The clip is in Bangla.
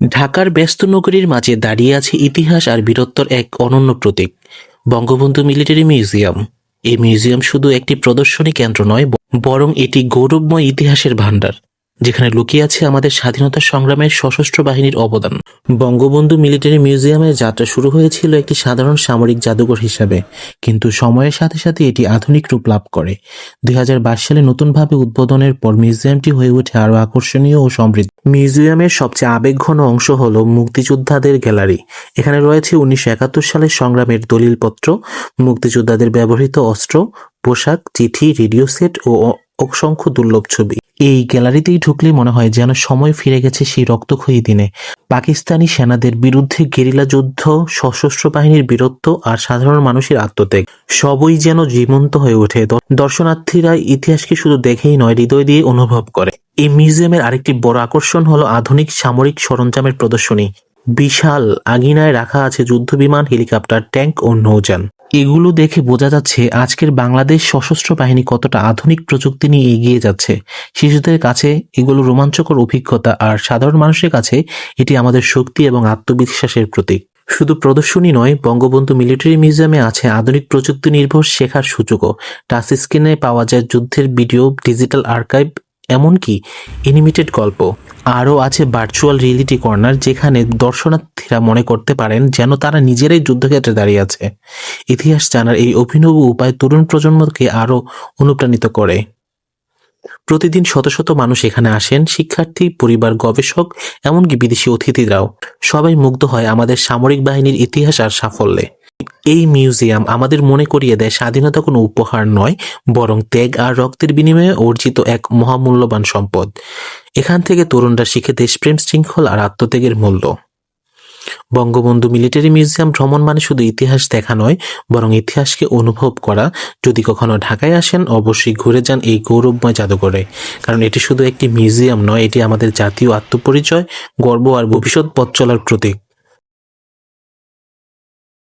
ঢাকার ব্যস্ত নগরীর মাঝে দাঁড়িয়ে আছে ইতিহাস আর বীরত্বর এক অনন্য প্রতীক, বঙ্গবন্ধু মিলিটারি মিউজিয়াম। এই মিউজিয়াম শুধু একটি প্রদর্শনী কেন্দ্র নয় বরং এটি গৌরবময় ইতিহাসের ভাণ্ডার। যেখানে লুকিয়ে আছে আমাদের স্বাধীনতা সংগ্রামের সশস্ত্র বাহিনীর অবদান। বঙ্গবন্ধু মিলিটারি মিউজিয়ামের যাত্রা শুরু হয়েছিল একটি সাধারণ সামরিক জাদুঘর হিসাবে, কিন্তু সময়ের সাথে সাথে এটি আধুনিক রূপ লাভ করে। দুই সালে নতুনভাবে উদ্বোধনের পর মিউজিয়ামটি হয়ে ওঠে আরও আকর্ষণীয় ও সমৃদ্ধ। মিউজিয়ামের সবচেয়ে আবেগঘন অংশ হল মুক্তিযোদ্ধাদের গ্যালারি। এখানে রয়েছে উনিশশো একাত্তর সালের সংগ্রামের দলিলপত্র, মুক্তিযোদ্ধাদের ব্যবহৃত অস্ত্র, পোশাক, চিঠি, রেডিও সেট ও অসংখ্য দুর্লভ ছবি। এই গ্যালারিতেই ঢুকলে মনে হয় যেন সময় ফিরে গেছে সেই রক্তক্ষয়ী দিনে। পাকিস্তানি সেনাদের বিরুদ্ধে গেরিলা যুদ্ধ, সশস্ত্র বাহিনীর বীরত্ব আর সাধারণ মানুষের আত্মত্যাগ, সবই যেন জীবন্ত হয়ে ওঠে। দর্শনার্থীরা ইতিহাসকে শুধু দেখেই নয়, হৃদয় দিয়ে অনুভব করে। এই মিউজিয়ামের আরেকটি বড় আকর্ষণ হলো আধুনিক সামরিক সরঞ্জামের প্রদর্শনী। বিশাল আগিনায় রাখা আছে যুদ্ধবিমান, হেলিকপ্টার, ট্যাঙ্ক ও নৌযান। এগুলো দেখে বোঝা যাচ্ছে আজকের বাংলাদেশ সশস্ত্র বাহিনী কতটা আধুনিক প্রযুক্তি নিয়ে এগিয়ে যাচ্ছে। শিশুদের কাছে এগুলো রোমাঞ্চকর অভিজ্ঞতা আর সাধারণ মানুষের কাছে এটি আমাদের শক্তি এবং আত্মবিশ্বাসের প্রতীক। শুধু প্রদর্শনী নয়, বঙ্গবন্ধু মিলিটারি মিউজিয়ামে আছে আধুনিক প্রযুক্তি নির্ভর শেখার সুযোগও। টাচ স্ক্রিনে পাওয়া যায় যুদ্ধের ভিডিও, ডিজিটাল আর্কাইভ এমনকি অ্যানিমেটেড গল্প। আরও আছে ভার্চুয়াল রিয়েলিটি কর্নার যেখানে দর্শনার্থীরা মনে করতে পারেন যেন তারা নিজেরাই যুদ্ধক্ষেত্রে দাঁড়িয়ে আছে। ইতিহাস জানার এই অভিনব উপায় তরুণ প্রজন্মকে আরও অনুপ্রাণিত করে। প্রতিদিন শত শত মানুষ এখানে আসেন, শিক্ষার্থী, পরিবার, গবেষক, এমনকি বিদেশি অতিথিরাও। সবাই মুগ্ধ হয় আমাদের সামরিক বাহিনীর ইতিহাস আর সাফল্যে। এই মিউজিয়াম আমাদের মনে করিয়ে দেয় স্বাধীনতা কোনো উপহার নয়, বরং ত্যাগ আর রক্তের বিনিময়ে অর্জিত এক মহামূল্যবান সম্পদ। এখান থেকে তরুণরা শিখে দেশপ্রেম শৃঙ্খল আর আত্মত্যাগের মূল্য। বঙ্গবন্ধু মিলিটারি মিউজিয়াম ভ্রমণ মানে শুধু ইতিহাস দেখা নয়, বরং ইতিহাসকে অনুভব করা। যদি কখনো ঢাকায় আসেন, অবশ্যই ঘুরে যান এই গৌরবময় জাদুঘরে। কারণ এটি শুধু একটি মিউজিয়াম নয়, এটি আমাদের জাতীয় আত্মপরিচয়, গর্ব আর ভবিষ্যৎ পথ চলার প্রতীক।